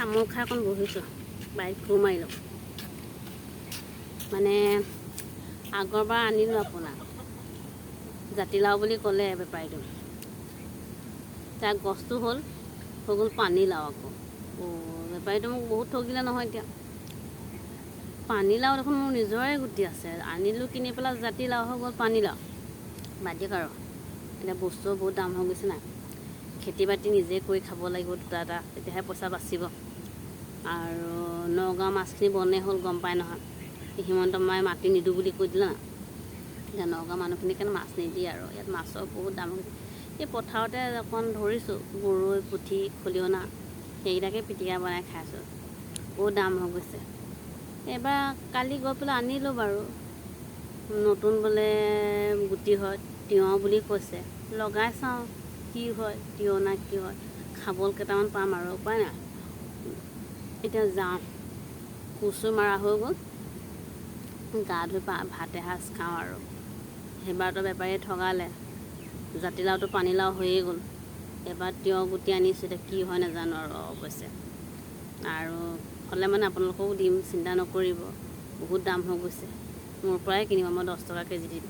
তামোল খাই অকণ বহিছোঁ বাইক ফুৰ মাৰি লওঁ মানে আগৰবাৰ আনিলোঁ আপোনাৰ জাতিলাও বুলি ক'লে বেপাৰীটো তাৰ গছটো হ'ল হৈ গ'ল পানীলাও আকৌ। বেপাৰীটো মোক বহুত ঠগিলে নহয় এতিয়া। পানীলাও দেখোন মোৰ নিজৰে গুটি আছে আনিলোঁ কিনি পেলাই জাতিলাও হৈ গ'ল পানীলাও। বাদ দিয়ক আৰু এতিয়া বস্তু বহুত দাম হৈ গৈছে নাই খেতি বাতি নিজে কৰি খাব লাগিব দুটা এটা তেতিয়াহে পইচা বাচিব। আৰু নগাঁও মাছখিনি বনে হ'ল গম পাই নহয়। হিমন্ত মায়ে মাটি নিদিওঁ বুলি কৈ দিলে না। এতিয়া নগাঁও মানুহখিনিক কাৰণে মাছ নিদিয়ে আৰু। ইয়াত মাছৰ বহুত দাম। এই পথাৰতে অকণ ধৰিছোঁ গৰৈ পুঠি খলিহনা। সেইকেইটাকে পিটিকা বনাই খাইছোঁ। বহুত দাম হৈ গৈছে। এইবাৰ কালি গৈ পেলাই আনিলোঁ বাৰু। নতুন বোলে গুটি হয় তিয়ঁহ বুলি কৈছে। লগাই চাওঁ কি হয় তিয়ঁহ না কি হয়। খাবলৈ কেইটামান পাম আৰু উপায় নাই। এতিয়া যাওঁ। কুচু মাৰা হৈ গ'ল। গা ধুই ভাত এসাঁজ খাওঁ আৰু। সেইবাৰতো বেপাৰীয়ে ঠগালে। জাতিলাওটো পানীলাও হৈয়ে গ'ল। এবাৰ তিয়ঁহ গুটি আনিছোঁ এতিয়া কি হয় নাজানো আৰু অৱশ্যে। আৰু হ'লে মানে আপোনালোককো দিম চিন্তা নকৰিব। বহুত দাম হৈ গৈছে। মোৰ পৰাই কিনিব মই দহ টকা কেজি দিম।